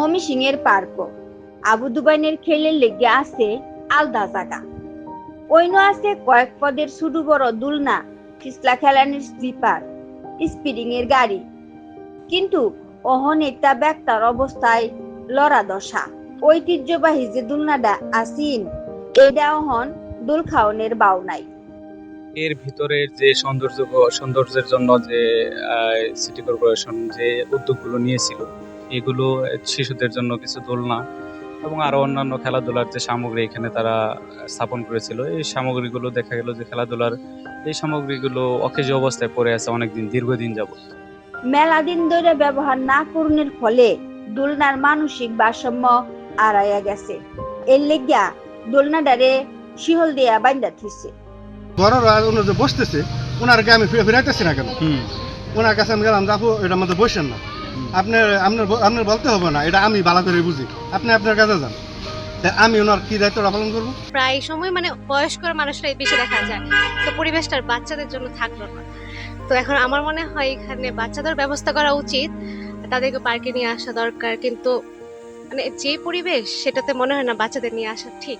Mummy সিং park আবু দুবাইনের খেলের লেগে আছে আলদা জায়গা। অন্য আছে কয়েক পদের ছোট বড় দুলনা ফিসলা খেলানির স্লিপার স্পিডিং এর গাড়ি। কিন্তু অহন একটা ব্যক্তার অবস্থায় লড়া দশা। ঐতিহ্যবাহী যে দুলনাটা আসিন, এটা অহন দুল খাওনের বাউ নাই। এর ভিতরের যে সৌন্দর্য, সৌন্দর্যের জন্য যে সিটি কর্পোরেশন যে উদ্যোগগুলো নিয়েছিল এগুলো শিশুদের জন্য কিছু দোলনা এবং আরও অন্যান্য খেলাধুলার যে সামগ্রী এখানে তারা স্থাপন করেছিল এই সামগ্রীগুলো দেখা গেল যে খেলাধুলার এই সামগ্রীগুলো অকেজ অবস্থায় পড়ে আছে অনেকদিন দীর্ঘদিন যাবত মেলা দিন ধরে ব্যবহার না করণের ফলে দোলনার মানসিক ভারসাম্য আড়াইয়া গেছে। এর লেগিয়া দোলনাটারে শিহল দিয়া বাইন্দা থুইছে বড়রা ওনার যে বসতেছে ওনারকে আমি ফিরে ফিরাইতেছি না কেন? ওনার কাছে আমি গেলাম যে আপু এটা আমাদের বসেন না। আপনার আপনার আপনার বলতে হবে না এটা আমি ভালো করে বুঝি। আপনি আপনার কাছে যান। আমি ওনার কি দায়িত্বটা পালন করব? প্রায় সময় মানে বয়স্ক মানুষরাই বেশি দেখা যায়। তো পরিবেশটার বাচ্চাদের জন্য থাকল না। তো এখন আমার মনে হয় এখানে বাচ্চাদের ব্যবস্থা করা উচিত। তাদেরকে পার্কে নিয়ে আসা দরকার কিন্তু মানে যে পরিবেশ সেটাতে মনে হয় না বাচ্চাদের নিয়ে আসা ঠিক।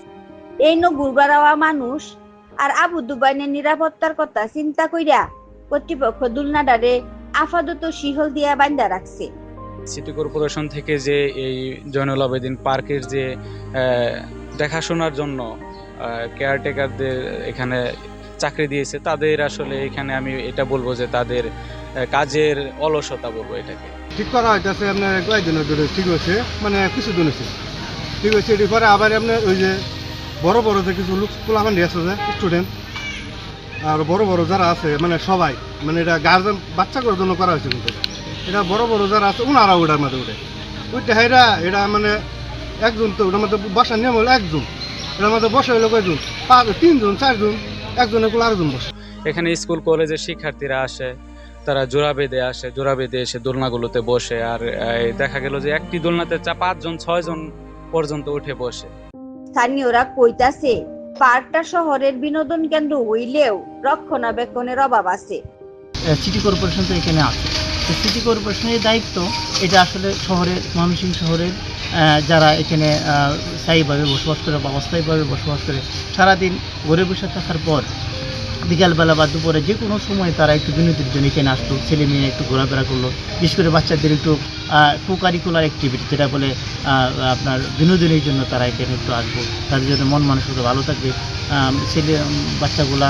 এই ন গুরবারাওয়া মানুষ আর আবু দুবাইনের নিরাপত্তার কথা চিন্তা কইরা কর্তৃপক্ষ দুলনাডারে আপাতত শিহল দিয়া বান্ধা রাখছে। সিটি কর্পোরেশন থেকে যে এই জয়নুল আবেদিন পার্কের যে দেখাশোনার জন্য কেয়ারটেকারদের এখানে চাকরি দিয়েছে তাদের আসলে এখানে আমি এটা বলব যে তাদের কাজের অলসতা বলব এটাকে। ঠিক করা হইতেছে আপনার কয়েকদিনের ধরে ঠিক হয়েছে মানে কিছু দিন হয়েছে। ঠিক হয়েছে এটি পরে আবার আপনার ওই যে বড় বড় যে কিছু লোক আমার আছে যে স্টুডেন্ট আর বড় বড় যারা আছে মানে সবাই মানে এটা গার্জেন বাচ্চা করার জন্য করা হয়েছে কিন্তু। এটা। এটা বড় বড় যারা আছে ওনারা ওটার মধ্যে উঠে। ওইটা হেরা এটা মানে একজন তো ওটার মধ্যে বসার নিয়ম হলো একজন। এটার মধ্যে বসে হলো কয়জন? পাঁচ তিনজন চারজন একজনের কোল আরেকজন বসে। এখানে স্কুল কলেজের শিক্ষার্থীরা আসে তারা জোড়া বেঁধে আসে জোড়া বেঁধে এসে দোলনাগুলোতে বসে আর দেখা গেল যে একটি দোলনাতে চা পাঁচজন ছয়জন পর্যন্ত উঠে বসে। স্থানীয়রা কইতাছে পার্কটা শহরের বিনোদন কেন্দ্র হইলেও রক্ষণাবেক্ষণের অভাব আছে। সিটি কর্পোরেশন তো এখানে আছে। তো সিটি কর্পোরেশনের দায়িত্ব, এটা আসলে শহরের, ময়মনসিংহ শহরের যারা এখানে স্থায়ীভাবে বসবাস করে বা অস্থায়ীভাবে বসবাস করে, সারাদিন ঘরে বসে থাকার পর বিকালবেলা বা দুপুরে যে কোনো সময় তারা একটু বিনোদনের জন্য এখানে আসতো ছেলে মেয়ে একটু ঘোরাফেরা করল। বিশেষ করে বাচ্চাদের একটু কোকারিকুলার অ্যাক্টিভিটি যেটা বলে আপনার বিনোদনের জন্য তারা এখানে একটু আসব। তাদের জন্য মন মানসিকতা ভালো থাকবে। ছেলে বাচ্চাগুলা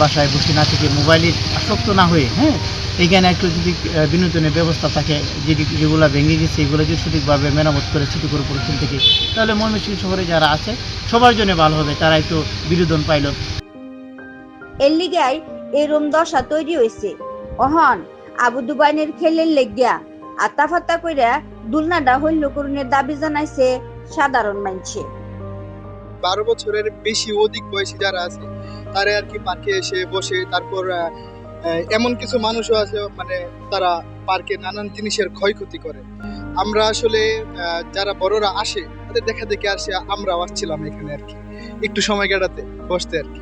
বাসায় বসে না থেকে মোবাইলে আসক্ত না হয়ে হ্যাঁ? এখানে একটু যদি বিনোদনের ব্যবস্থা থাকে, যেটি, যেগুলো ভেঙে গেছে, এগুলো যদি সঠিকভাবে মেরামত করে সিটি কর্পোরেশন থেকে, তাহলে ময়মনসিংহ শহরে যারা আছে, সবার জন্য ভালো হবে, তারা একটু বিনোদন পাইলো। এর লিগাই এরম দশা তৈরি হয়েছে অহন, আবু দুবাইনের খেলের লেগিয়া আতা ফাতা কইরা দুলনাডা হইল করুনের দাবি জানাইছে সাধারণ মানছে বারো বছরের বেশি অধিক বয়সী যারা আছে, তারা আর কি পার্কে এসে বসে তারপর এমন কিছু মানুষও আছে মানে তারা পার্কে নানান জিনিসের ক্ষয়ক্ষতি করে। আমরা আসলে যারা বড়রা আসে, তাদের দেখা দেখে আসে আমরাও আসছিলাম এখানে আর কি। একটু সময় কাটাতে, বসতে আর কি।